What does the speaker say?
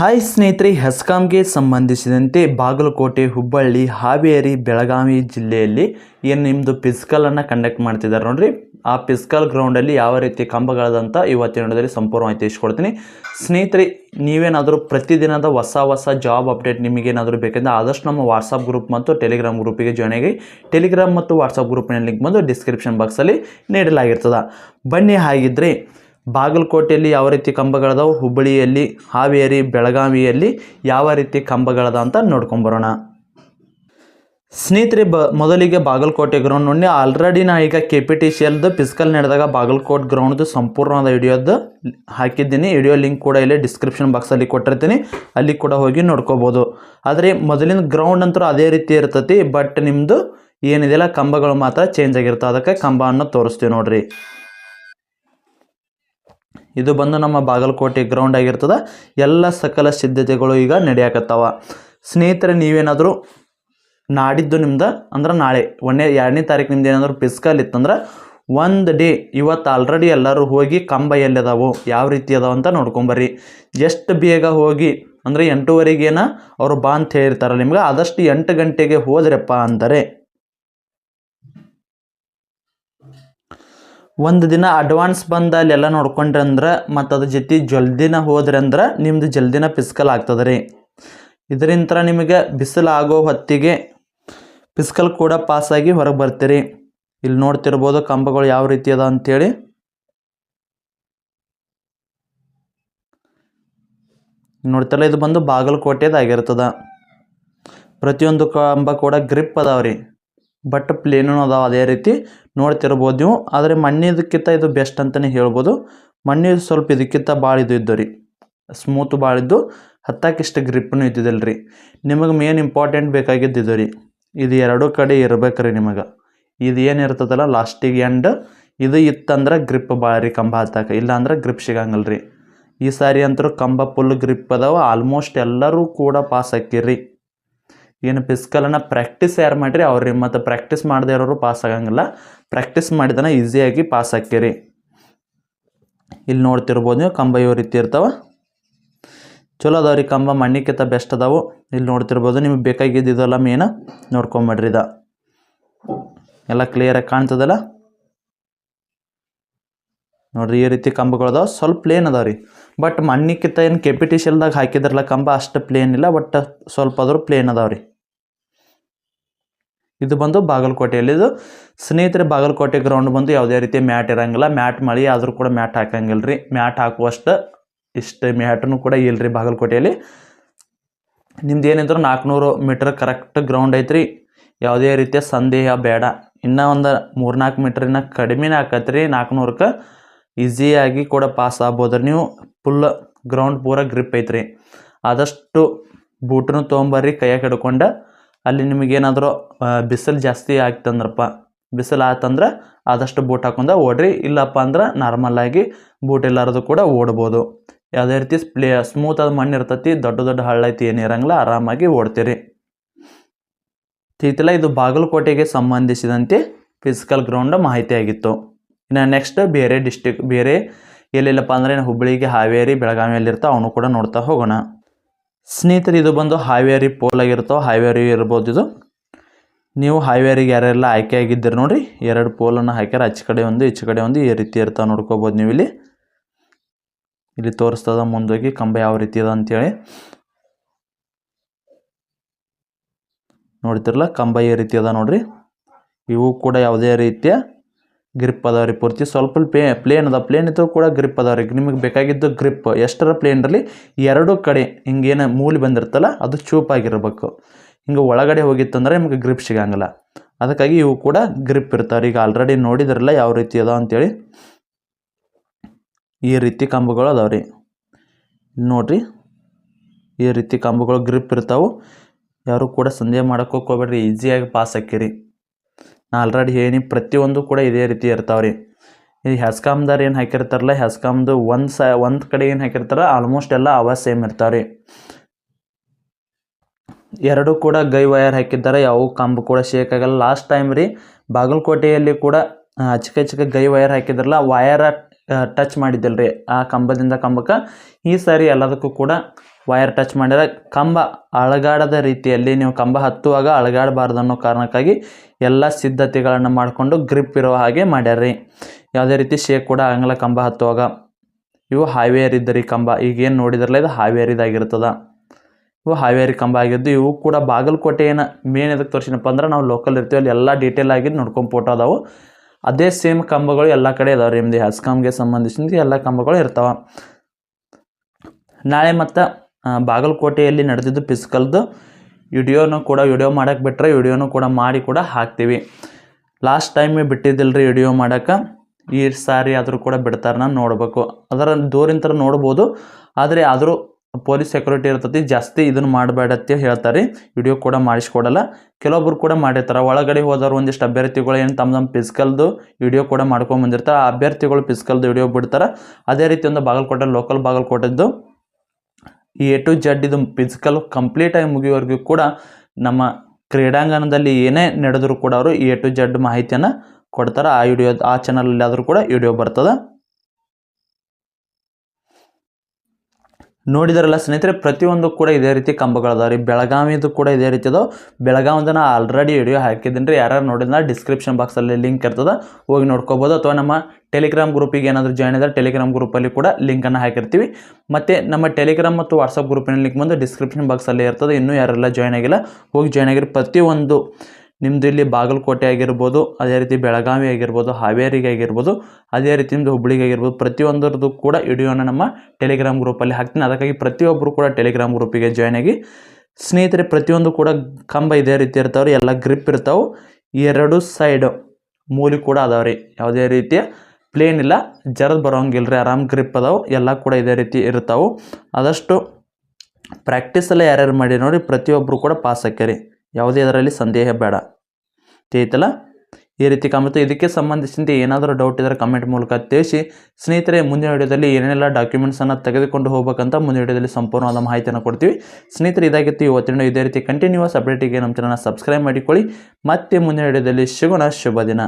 Hi ಸ್ನೇಹಿತರೆ, ಹೆಸ್ಕಾಂಗೆ ಸಂಬಂಧಿಸಿದಂತೆ ಬಾಗಲಕೋಟೆ, ಹುಬ್ಬಳ್ಳಿ, ಹಾವೇರಿ, ಬೆಳಗಾವಿ ಜಿಲ್ಲೆಯಲ್ಲಿ ಏನು ನಿಮ್ಮದು ಪಿಸ್ಕಲನ್ನು ಕಂಡಕ್ಟ್ ಮಾಡ್ತಿದ್ದಾರೆ ನೋಡ್ರಿ. ಆ ಪಿಸ್ಕಲ್ ಗ್ರೌಂಡಲ್ಲಿ ಯಾವ ರೀತಿ ಕಂಬಗಳದಂತ ಇವತ್ತಿನ ದಿನದಲ್ಲಿ ಸಂಪೂರ್ಣವಾಗಿ ತಿಳಿಸ್ಕೊಡ್ತೀನಿ. ಸ್ನೇಹಿತರೆ, ನೀವೇನಾದರೂ ಪ್ರತಿದಿನದ ಹೊಸ ಹೊಸ ಜಾಬ್ ಅಪ್ಡೇಟ್ ನಿಮಗೇನಾದರೂ ಬೇಕಂದ್ರೆ ಆದಷ್ಟು ನಮ್ಮ ವಾಟ್ಸಪ್ ಗ್ರೂಪ್ ಮತ್ತು ಟೆಲಿಗ್ರಾಮ್ ಗ್ರೂಪಿಗೆ ಜಾಯ್ನ್ ಆಗಿ. ಟೆಲಿಗ್ರಾಮ್ ಮತ್ತು ವಾಟ್ಸಪ್ ಗ್ರೂಪಿನ ಲಿಂಕ್ ಬಂದು ಡಿಸ್ಕ್ರಿಪ್ಷನ್ ಬಾಕ್ಸಲ್ಲಿ ನೀಡಲಾಗಿರ್ತದೆ. ಬನ್ನಿ, ಹಾಗಿದ್ರೆ ಬಾಗಲಕೋಟೆಯಲ್ಲಿ ಯಾವ ರೀತಿ ಕಂಬಗಳದಾವು? ಹುಬ್ಬಳ್ಳಿಯಲ್ಲಿ, ಹಾವೇರಿ, ಬೆಳಗಾವಿಯಲ್ಲಿ ಯಾವ ರೀತಿ ಕಂಬಗಳದ ಅಂತ ನೋಡ್ಕೊಂಬರೋಣ ಸ್ನೇಹಿತರೆ, ಬ, ಮೊದಲಿಗೆ ಬಾಗಲಕೋಟೆ ಗ್ರೌಂಡ್ ನೋಡಿ ಆಲ್ರೆಡಿ ನಾ ಈಗ ಕೆ ಪಿ ಟಿ ಸಿ ಎಲ್ದು ಫಿಸಿಕಲ್ ನಡೆದಾಗ ಬಾಗಲಕೋಟೆ ಗ್ರೌಂಡ್ದು ಸಂಪೂರ್ಣವಾದ ವಿಡಿಯೋದು ಹಾಕಿದ್ದೀನಿ. ವಿಡಿಯೋ ಲಿಂಕ್ ಕೂಡ ಇಲ್ಲಿ ಡಿಸ್ಕ್ರಿಪ್ಷನ್ ಬಾಕ್ಸಲ್ಲಿ ಕೊಟ್ಟಿರ್ತೀನಿ. ಅಲ್ಲಿ ಕೂಡ ಹೋಗಿ ನೋಡ್ಕೋಬೋದು. ಆದರೆ ಮೊದಲಿನ ಗ್ರೌಂಡ್ ಅಂತೂ ಅದೇ ರೀತಿ ಇರ್ತತಿ, ಬಟ್ ನಿಮ್ಮದು ಏನಿದೆಯಲ್ಲ, ಕಂಬಗಳು ಮಾತ್ರ ಚೇಂಜ್ ಆಗಿರ್ತವೆ. ಅದಕ್ಕೆ ಕಂಬವನ್ನು ತೋರಿಸ್ತೀವಿ ನೋಡ್ರಿ. ಇದು ಬಂದು ನಮ್ಮ ಬಾಗಲಕೋಟೆ ಗ್ರೌಂಡ್ ಆಗಿರ್ತದೆ. ಎಲ್ಲ ಸಕಲ ಸಿದ್ಧತೆಗಳು ಈಗ ನಡೆಯಕತ್ತಾವ. ಸ್ನೇಹಿತರೆ, ನೀವೇನಾದರೂ ನಾಡಿದ್ದು ನಿಮ್ದು? ಅಂದ್ರೆ ನಾಳೆ ಒಂದನೇ ಎರಡನೇ ತಾರೀಕು ನಿಮ್ದು ಏನಾದರೂ ಪಿಸ್ಕಲ್ ಇತ್ತಂದ್ರೆ ಒಂದು ಡೇ ಇವತ್ತು ಆಲ್ರೆಡಿ ಎಲ್ಲರೂ ಹೋಗಿ ಕಂಬ ಎಲ್ಲಿ ಅದಾವು ಯಾವ ರೀತಿ ಅದಾವ ಅಂತ ನೋಡ್ಕೊಂಬರ್ರಿ. ಎಷ್ಟು ಬೇಗ ಹೋಗಿ, ಅಂದರೆ ಎಂಟೂವರೆಗೇನ ಅವರು ಬಾ ಅಂತ ಹೇಳಿರ್ತಾರೆ ನಿಮ್ಗೆ, ಆದಷ್ಟು ಎಂಟು ಗಂಟೆಗೆ ಹೋದ್ರಪ್ಪ ಅಂತಾರೆ. ಒಂದು ದಿನ ಅಡ್ವಾನ್ಸ್ ಬಂದು ಅಲ್ಲೆಲ್ಲ ನೋಡ್ಕೊಂಡ್ರೆ ಅಂದ್ರೆ ಮತ್ತು ಅದ್ರ ಜೊತೆ ಜಲ್ದಿನ ಹೋದ್ರಿ ಅಂದ್ರೆ ನಿಮ್ದು ಜಲ್ದಿನ ಪಿಸ್ಕಲ್ ಆಗ್ತದೆ ರೀ. ಇದರಿಂದ ನಿಮಗೆ ಬಿಸಿಲು ಆಗೋ ಹೊತ್ತಿಗೆ ಪಿಸ್ಕಲ್ ಕೂಡ ಪಾಸಾಗಿ ಹೊರಗೆ ಬರ್ತೀರಿ. ಇಲ್ಲಿ ನೋಡ್ತಿರ್ಬೋದು ಕಂಬಗಳು ಯಾವ ರೀತಿ ಅದ ಅಂತೇಳಿ. ನೋಡ್ತಲ್ಲ ಇದು ಬಂದು ಬಾಗಲಕೋಟೆದಾಗಿರ್ತದ. ಪ್ರತಿಯೊಂದು ಕಂಬ ಕೂಡ ಗ್ರಿಪ್ ಅದಾವ್ರಿ. ಬಟ್ ಪ್ಲೇನು ಅದಾವ ಅದೇ ರೀತಿ ನೋಡ್ತಿರ್ಬೋದು ನೀವು. ಆದರೆ ಮಣ್ಣಿದಕ್ಕಿಂತ ಇದು ಬೆಸ್ಟ್ ಅಂತಲೇ ಹೇಳ್ಬೋದು. ಮಣ್ಣು ಸ್ವಲ್ಪ ಇದಕ್ಕಿಂತ ಭಾಳ ಇದು ಇದ್ದು ರೀ. ಸ್ಮೂತ್ ಭಾಳ ಇದ್ದು ಹತ್ತಾಕಿಷ್ಟು ಗ್ರಿಪ್ನು ಇದ್ದಿದ್ದಿಲ್ಲ ರೀ ನಿಮಗೆ ಮೇನ್ ಇಂಪಾರ್ಟೆಂಟ್ ಬೇಕಾಗಿದ್ದು ರೀ. ಇದು ಎರಡೂ ಕಡೆ ಇರ್ಬೇಕು ರೀ ನಿಮಗೆ. ಇದು ಏನು ಇರ್ತದಲ್ಲ ಲಾಸ್ಟಿಗೆ ಎಂಡ್ ಇದು ಇತ್ತಂದ್ರೆ ಗ್ರಿಪ್ ಭಾಳ ರೀ ಕಂಬ ಹತ್ತಾಕ. ಇಲ್ಲಾಂದ್ರೆ ಗ್ರಿಪ್ ಸಿಗಂಗಿಲ್ಲ ರೀ ಈ ಸಾರಿ ಅಂತರೂ ಕಂಬ ಫುಲ್ ಗ್ರಿಪ್ ಅದಾವ. ಆಲ್ಮೋಸ್ಟ್ ಎಲ್ಲರೂ ಕೂಡ ಪಾಸ್ ಹಾಕಿರಿ. ಏನು ಫಿಸ್ಕಲನ್ನು ಪ್ರಾಕ್ಟೀಸ್ ಯಾರು ಮಾಡಿರಿ? ಅವ್ರಿ ಮತ್ತು ಪ್ರಾಕ್ಟೀಸ್ ಮಾಡದೇ ಇರೋರು ಪಾಸ್ ಆಗಂಗಿಲ್ಲ. ಪ್ರಾಕ್ಟೀಸ್ ಮಾಡಿದನ ಈಸಿಯಾಗಿ ಪಾಸ್ ಹಾಕಿರಿ ಇಲ್ಲಿ ನೋಡ್ತಿರ್ಬೋದು ನೀವು, ಕಂಬ ಇವು ರೀತಿ ಇರ್ತಾವೆ. ಚಲೋ ಅದಾವ ರೀ ಕಂಬ ಮಣ್ಣಿಕ್ಕಿಂತ ಬೆಸ್ಟ್ ಅದಾವು. ಇಲ್ಲಿ ನೋಡ್ತಿರ್ಬೋದು ನಿಮ್ಗೆ ಬೇಕಾಗಿದ್ದು ಇದೆಲ್ಲ ಮೇನ ನೋಡ್ಕೊಂಬಿಡ್ರಿ ಇದ. ಎಲ್ಲ ಕ್ಲಿಯರಾಗಿ ಕಾಣ್ತದಲ್ಲ? ನೋಡ್ರಿ, ಈ ರೀತಿ ಕಂಬಗಳು ಸ್ವಲ್ಪ ಪ್ಲೇನ್ ಅದಾವ ರೀ. ಬಟ್ ಮಣ್ಣಿಕ್ಕಿಂತ ಏನು ಕೆಪಿಟಿಷಲ್ದಾಗ ಹಾಕಿದ್ರಲ್ಲ ಕಂಬ, ಅಷ್ಟು ಪ್ಲೇನ್ ಇಲ್ಲ. ಬಟ್ ಸ್ವಲ್ಪ ಆದರೂ ಪ್ಲೇನ್ ಅದಾವ ರೀ. ಇದು ಬಂದು ಬಾಗಲಕೋಟೆಯಲ್ಲಿ. ಇದು ಸ್ನೇಹಿತರೆ, ಬಾಗಲಕೋಟೆ ಗ್ರೌಂಡ್ ಬಂದು ಯಾವುದೇ ರೀತಿ ಮ್ಯಾಟ್ ಇರಂಗಿಲ್ಲ. ಮ್ಯಾಟ್ ಮಳೆ ಆದರೂ ಕೂಡ ಮ್ಯಾಟ್ ಹಾಕಂಗಿಲ್ಲ ರೀ. ಮ್ಯಾಟ್ ಹಾಕುವಷ್ಟು ಇಷ್ಟು ಮ್ಯಾಟನ್ನು ಕೂಡ ಇಲ್ಲ ರೀ ಬಾಗಲಕೋಟೆಯಲ್ಲಿ. ನಿಮ್ದು ಏನಿದ್ರು ನಾಲ್ಕುನೂರು ಮೀಟರ್ ಕರೆಕ್ಟ್ ಗ್ರೌಂಡ್ ಐತ್ರಿ. ಯಾವುದೇ ರೀತಿಯ ಸಂದೇಹ ಬೇಡ. ಇನ್ನೂ ಒಂದು ಮೂರ್ನಾಲ್ಕು ಮೀಟ್ರಿನ ಕಡಿಮೆನೇ ಆಕತ್ರಿ. ನಾಲ್ಕುನೂರಕ್ಕೆ ಈಸಿಯಾಗಿ ಕೂಡ ಪಾಸ್ ಆಗ್ಬೋದು ರೀ ನೀವು. ಫುಲ್ ಗ್ರೌಂಡ್ ಪೂರ ಗ್ರಿಪ್ ಐತ್ರಿ. ಆದಷ್ಟು ಬೂಟನ್ನು ತೊಗೊಂಬರ್ರಿ, ಕೈಯಾಗೆ ಹಿಡ್ಕೊಂಡು. ಅಲ್ಲಿ ನಿಮಗೇನಾದರೂ ಬಿಸಿಲು ಜಾಸ್ತಿ ಆಗ್ತಂದ್ರಪ್ಪ, ಬಿಸಿಲು ಆತಂದ್ರೆ ಆದಷ್ಟು ಬೂಟ್ ಹಾಕೊಂಡ ಓಡ್ರಿ, ಇಲ್ಲಪ್ಪ ಅಂದ್ರೆ ನಾರ್ಮಲಾಗಿ ಬೂಟ್ ಇಲ್ಲಾರದು ಕೂಡ ಓಡ್ಬೋದು. ಯಾವುದೇ ರೀತಿ ಪ್ಲೇ ಸ್ಮೂತ್ ಆದ ಮಣ್ಣು ಇರ್ತೈತಿ, ದೊಡ್ಡ ದೊಡ್ಡ ಹಳ್ಳ ಐತಿ ಏನಿರಂಗಿಲ್ಲ ಆರಾಮಾಗಿ ಓಡ್ತೀರಿ. ತೀತಿಲ ಇದು ಬಾಗಲಕೋಟೆಗೆ ಸಂಬಂಧಿಸಿದಂತೆ ಫಿಸಿಕಲ್ ಗ್ರೌಂಡ್ ಮಾಹಿತಿ ಆಗಿತ್ತು. ಇನ್ನು ನೆಕ್ಸ್ಟ್ ಬೇರೆ ಡಿಸ್ಟಿಕ್ ಬೇರೆ ಎಲ್ಲಿಲ್ಲಪ್ಪ ಅಂದರೆ ಹುಬ್ಬಳ್ಳಿಗೆ ಹಾವೇರಿ ಬೆಳಗಾವಿಯಲ್ಲಿರ್ತಾವೆ ಅವನು ಕೂಡ ನೋಡ್ತಾ ಹೋಗೋಣ. ಸ್ನೇಹಿತರೆ, ಇದು ಬಂದು ಹಾವೇರಿ ಪೋಲ್ ಆಗಿರ್ತಾವೆ ಹಾವೇರಿ ಇರ್ಬೋದು ಇದು. ನೀವು ಹಾವೇರಿಗೆ ಯಾರೆಲ್ಲ ಆಯ್ಕೆ ಆಗಿದ್ದೀರಿ ನೋಡಿ ಎರಡು ಪೋಲನ್ನು ಹಾಕ್ಯಾರ ಆಚೆ ಕಡೆ ಒಂದು, ಈಚೆ ಕಡೆ ಒಂದು, ಈ ರೀತಿ ಇರ್ತಾವೆ ನೋಡ್ಕೋಬೋದು ನೀವು ಇಲ್ಲಿ ಇಲ್ಲಿ ತೋರಿಸ್ತದ ಮುಂದೋಗಿ, ಕಂಬ ಯಾವ ರೀತಿ ಅದ ಅಂತೇಳಿ. ನೋಡ್ತಿರಲ್ಲ, ಕಂಬ ಈ ರೀತಿ ಅದ ನೋಡ್ರಿ. ಇವು ಕೂಡ ಯಾವುದೇ ರೀತಿಯ ಗ್ರಿಪ್ ಅದಾವ ರೀ, ಪೂರ್ತಿ ಸ್ವಲ್ಪ ಪ್ಲೇ ಪ್ಲೇನ್ ಅದ. ಪ್ಲೇನ್ ಇದ್ದರೂ ಕೂಡ ಗ್ರಿಪ್ ಅದಾವ ರೀ. ನಿಮಗೆ ಬೇಕಾಗಿದ್ದು ಗ್ರಿಪ್ ಎಷ್ಟರ ಪ್ಲೇನ್ರಲ್ಲಿ ಎರಡು ಕಡೆ ಹಿಂಗೇನು ಮೂಲಿ ಬಂದಿರ್ತಲ್ಲ, ಅದು ಚೂಪಾಗಿರ್ಬೇಕು ಹಿಂಗೆ ಒಳಗಡೆ ಹೋಗಿತ್ತಂದ್ರೆ ನಿಮಗೆ ಗ್ರಿಪ್ ಸಿಗಂಗಿಲ್ಲ. ಅದಕ್ಕಾಗಿ ಇವು ಕೂಡ ಗ್ರಿಪ್ ಇರ್ತಾವೆ ಈಗ ಆಲ್ರೆಡಿ ನೋಡಿದ್ರಲ್ಲ ಯಾವ ರೀತಿ ಅದಾವ ಅಂತೇಳಿ. ಈ ರೀತಿ ಕಂಬಗಳು ಅದಾವ ರೀ. ನೋಡ್ರಿ, ಈ ರೀತಿ ಕಂಬಗಳು ಗ್ರಿಪ್ ಇರ್ತಾವೆ. ಯಾರು ಕೂಡ ಸಂದೇಹ ಮಾಡೋಕೆ ಹೋಗ್ಬೇಡ್ರಿ. ಈಸಿಯಾಗಿ ಪಾಸ್ ಹಾಕಿರಿ. ನಾ ಆಲ್ರೆಡಿ ಹೇಳಿ ಪ್ರತಿಯೊಂದು ಕೂಡ ಇದೇ ರೀತಿ ಇರ್ತಾವೆ ರೀ ಈ ಹೆಸ್ಕಾಮ್ದಾರು ಏನು ಹಾಕಿರ್ತಾರಲ್ಲ ಹೆಸ್ಕಾಮ್ದು ಒಂದು ಸ, ಒಂದು ಕಡೆ ಏನು ಹಾಕಿರ್ತಾರೆ ಆಲ್ಮೋಸ್ಟ್ ಎಲ್ಲ ಅವ ಸೇಮ್ ಇರ್ತಾವೆ ರೀ ಎರಡು ಕೂಡ ಗೈ ವಯರ್ ಹಾಕಿದ್ದಾರೆ, ಯಾವ ಕಂಬ ಕೂಡ ಶೇಕ್ ಆಗಲ್ಲ. ಲಾಸ್ಟ್ ಟೈಮ್ ರೀ, ಬಾಗಲಕೋಟೆಯಲ್ಲಿ ಕೂಡ ಚಿಕ್ಕ ಚಿಕ್ಕ ಗೈ ವಯರ್ ಹಾಕಿದ್ರಲ್ಲ ವಯರ ಟಚ್ ಮಾಡಿದ್ದಿಲ್ಲ ರೀ ಆ ಕಂಬದಿಂದ ಕಂಬಕ್ಕೆ. ಈ ಸಾರಿ ಎಲ್ಲದಕ್ಕೂ ಕೂಡ ವೈರ್ ಟಚ್ ಮಾಡಿದರೆ ಕಂಬ ಅಳಗಾಡದ ರೀತಿಯಲ್ಲಿ ನೀವು ಕಂಬ ಹತ್ತುವಾಗ ಅಳಗಾಡಬಾರ್ದು ಅನ್ನೋ ಕಾರಣಕ್ಕಾಗಿ ಎಲ್ಲ ಸಿದ್ಧತೆಗಳನ್ನು ಮಾಡಿಕೊಂಡು ಗ್ರಿಪ್ ಇರೋ ಹಾಗೆ ಮಾಡ್ಯಾರ್ರಿ. ಯಾವುದೇ ರೀತಿ ಶೇಕ್ ಕೂಡ ಆಗಂಗಿಲ್ಲ ಕಂಬ ಹತ್ತುವಾಗ. ಇವು ಹಾವೇರ್ ಇದ್ದರಿ ಕಂಬ. ಈಗೇನು ನೋಡಿದ್ರಲ್ಲ, ಇದು ಹಾವೇರಿದಾಗಿರ್ತದ. ಇವು ಹಾವೇರಿ ಕಂಬ ಆಗಿದ್ದು ಇವು ಕೂಡ ಬಾಗಲಕೋಟೆ ಏನು ಮೇನ್ ಇದಕ್ಕೆ ತೋರಿಸಿನಪ್ಪ ಅಂದ್ರೆ ನಾವು ಲೋಕಲ್ ಇರ್ತೀವಿ, ಅಲ್ಲಿ ಎಲ್ಲ ಡೀಟೇಲ್ ಆಗಿ ನೋಡ್ಕೊಂಡು ಫೋಟೋ ಅದಾವು. ಅದೇ ಸೇಮ್ ಕಂಬಗಳು ಎಲ್ಲ ಕಡೆ ಇದಾವೆ ರೀ ನಿಮ್ಮದು ಹಸ್ಕಾಮ್ಗೆ ಸಂಬಂಧಿಸಿದ ಎಲ್ಲ ಕಂಬಗಳು ಇರ್ತಾವೆ. ನಾಳೆ ಮತ್ತು ಬಾಗಲಕೋಟೆಯಲ್ಲಿ ನಡೆದಿದ್ದು ಪಿಸ್ಕಲ್ದು ವಿಡಿಯೋನು ಕೂಡ ವಿಡಿಯೋ ಮಾಡೋಕ್ಕೆ ಬಿಟ್ಟರೆ ವಿಡಿಯೋನು ಕೂಡ ಮಾಡಿ ಕೂಡ ಹಾಕ್ತೀವಿ. ಲಾಸ್ಟ್ ಟೈಮ್ ಬಿಟ್ಟಿದ್ದಿಲ್ಲ ರೀ ವಿಡಿಯೋ ಮಾಡೋಕ್ಕೆ ಈ ಸಾರಿ ಆದರೂ ಕೂಡ ಬಿಡ್ತಾರೆ ನಾನು ನೋಡಬೇಕು. ಅದರ ದೂರಿಂತರ ನೋಡ್ಬೋದು. ಆದರೆ ಆದರೂ ಪೊಲೀಸ್ ಸೆಕ್ಯೂರಿಟಿ ಇರ್ತತಿ, ಜಾಸ್ತಿ ಇದನ್ನು ಮಾಡಬೇಡತ್ತೆ ಹೇಳ್ತಾರೆ. ವಿಡಿಯೋ ಕೂಡ ಮಾಡಿಸ್ಕೊಡಲ್ಲ. ಕೆಲವೊಬ್ರು ಕೂಡ ಮಾಡಿರ್ತಾರೆ. ಒಳಗಡೆ ಹೋದವ್ರು ಒಂದಿಷ್ಟು ಅಭ್ಯರ್ಥಿಗಳು ಏನು ತಮ್ಮ ತಮ್ಮ ಫಿಸಿಕಲ್ದು ವಿಡಿಯೋ ಕೂಡ ಮಾಡ್ಕೊಂಡು ಬಂದಿರ್ತಾರೆ. ಆ ಅಭ್ಯರ್ಥಿಗಳು ಫಿಸಿಕಲ್ದು ವಿಡಿಯೋ ಬಿಡ್ತಾರೆ. ಅದೇ ರೀತಿ ಒಂದು ಬಾಗಲಕೋಟೆ ಲೋಕಲ್ ಬಾಗಲಕೋಟೆದ್ದು ಎ ಟು ಜಡ್ ಇದು ಫಿಸಿಕಲ್ ಕಂಪ್ಲೀಟಾಗಿ ಮುಗಿಯೋವರೆಗೂ ಕೂಡ ನಮ್ಮ ಕ್ರೀಡಾಂಗಣದಲ್ಲಿ ಏನೇ ನಡೆದರೂ ಕೂಡ ಅವರು ಎ ಟು ಜಡ್ ಮಾಹಿತಿಯನ್ನು ಕೊಡ್ತಾರೆ. ಆ ವಿಡಿಯೋ ಆ ಚಾನಲಲ್ಲಿ ಆದರೂ ಕೂಡ ವಿಡಿಯೋ ಬರ್ತದೆ. ನೋಡಿದಾರಲ್ಲ ಸ್ನೇಹಿತರೆ, ಪ್ರತಿಯೊಂದು ಕೂಡ ಇದೇ ರೀತಿ ಕಂಬಗಳದಾವ ರೀ. ಬೆಳಗಾವಿದು ಕೂಡ ಇದೇ ರೀತಿ ಅದಾವೆ. ಬೆಳಗಾವಿಂದ ನಾ ಆಲ್ರೆಡಿ ವಿಡಿಯೋ ಹಾಕಿದ್ದೀನಿ ರೀ. ಯಾರು ನೋಡಿದ್ರೆ ಡಿಸ್ಕ್ರಿಪ್ಷನ್ ಬಾಕ್ಸಲ್ಲಿ ಲಿಂಕ್ ಇರ್ತದೆ, ಹೋಗಿ ನೋಡ್ಕೋಬೋದು. ಅಥವಾ ನಮ್ಮ ಟೆಲಿಗ್ರಾಮ್ ಗ್ರೂಪಿಗೆ ಏನಾದರೂ ಜಾಯ್ನ್ ಇದ್ದಾರೆ ಟೆಲಿಗ್ರಾಮ್ ಗ್ರೂಪಲ್ಲಿ ಕೂಡ ಲಿಂಕನ್ನು ಹಾಕಿರ್ತೀವಿ. ಮತ್ತು ನಮ್ಮ ಟೆಲಿಗ್ರಾಮ್ ಮತ್ತು ವಾಟ್ಸಪ್ ಗ್ರೂಪಿನ ಲಿಂಕ್ ಬಂದು ಡಿಸ್ಕ್ರಿಪ್ಷನ್ ಬಾಕ್ಸಲ್ಲಿ ಇರ್ತದೆ. ಇನ್ನೂ ಯಾರೆಲ್ಲ ಜಾಯ್ನ್ ಆಗಿಲ್ಲ, ಹೋಗಿ ಜಾಯ್ನ್ ಆಗಿರಿ. ಪ್ರತಿಯೊಂದು ನಿಮ್ಮದು ಇಲ್ಲಿ ಬಾಗಲಕೋಟೆ ಆಗಿರ್ಬೋದು, ಅದೇ ರೀತಿ ಬೆಳಗಾವಿ ಆಗಿರ್ಬೋದು, ಹಾವೇರಿಗೆ ಆಗಿರ್ಬೋದು, ಅದೇ ರೀತಿ ನಿಮ್ಮದು ಹುಬ್ಳಿಗೆ ಆಗಿರ್ಬೋದು, ಪ್ರತಿಯೊಂದರದ್ದು ಕೂಡ ವಿಡಿಯೋನ ನಮ್ಮ ಟೆಲಿಗ್ರಾಮ್ ಗ್ರೂಪಲ್ಲಿ ಹಾಕ್ತೀನಿ. ಅದಕ್ಕಾಗಿ ಪ್ರತಿಯೊಬ್ಬರು ಕೂಡ ಟೆಲಿಗ್ರಾಮ್ ಗ್ರೂಪಿಗೆ ಜಾಯ್ನ್ ಆಗಿ. ಸ್ನೇಹಿತರೆ, ಪ್ರತಿಯೊಂದು ಕೂಡ ಕಂಬ ಇದೇ ರೀತಿ ಇರ್ತಾವ್ರಿ, ಎಲ್ಲ ಗ್ರಿಪ್ ಇರ್ತಾವೆ. ಎರಡು ಸೈಡ್ ಮೂಲಿ ಕೂಡ ಅದಾವೆ ರೀ. ಯಾವುದೇ ರೀತಿಯ ಪ್ಲೇನ್ ಇಲ್ಲ, ಜರದ್ ಬರೋಂಗಿಲ್ಲ ರೀ ಆರಾಮ್ ಗ್ರಿಪ್ ಅದಾವೆ, ಎಲ್ಲ ಕೂಡ ಇದೇ ರೀತಿ ಇರ್ತಾವೆ. ಆದಷ್ಟು ಪ್ರಾಕ್ಟೀಸೆಲ್ಲ ಯಾರ್ಯಾರು ಮಾಡಿ ನೋಡಿ ಪ್ರತಿಯೊಬ್ಬರು ಕೂಡ ಪಾಸ್ ಆಕ್ಯಾರಿ. ಯಾವುದೇ ಅದರಲ್ಲಿ ಸಂದೇಹ ಬೇಡ. ತಿಳಿತಲ್ಲ? ಈ ರೀತಿ ಕಾಮತ್ತು ಇದಕ್ಕೆ ಸಂಬಂಧಿಸಿದಂತೆ ಏನಾದರೂ ಡೌಟ್ ಇದ್ದರೆ ಕಮೆಂಟ್ ಮೂಲಕ ತಿಳಿಸಿ. ಸ್ನೇಹಿತರೆ, ಮುಂದಿನ ವಿಡಿಯೋದಲ್ಲಿ ಏನೇನೆಲ್ಲ ಡಾಕ್ಯುಮೆಂಟ್ಸನ್ನು ತೆಗೆದುಕೊಂಡು ಹೋಗಬೇಕಂತ ಮುಂದಿನ ವಿಡಿಯೋದಲ್ಲಿ ಸಂಪೂರ್ಣವಾದ ಮಾಹಿತಿಯನ್ನು ಕೊಡ್ತೀವಿ. ಸ್ನೇಹಿತರೆ, ಇದಾಗಿತ್ತು ಇವತ್ತಿನ ಇದೇ ರೀತಿ ಕಂಟಿನ್ಯೂಸ್ ಅಪ್ಡೇಟಿಗೆ ನಮ್ಮ ಚಾನಲ್ನ ಸಬ್ಸ್ಕ್ರೈಬ್ ಮಾಡಿಕೊಳ್ಳಿ. ಮತ್ತೆ ಮುಂದಿನ ವಿಡಿಯೋದಲ್ಲಿ ಸಿಗೋಣ. ಶುಭ ದಿನ.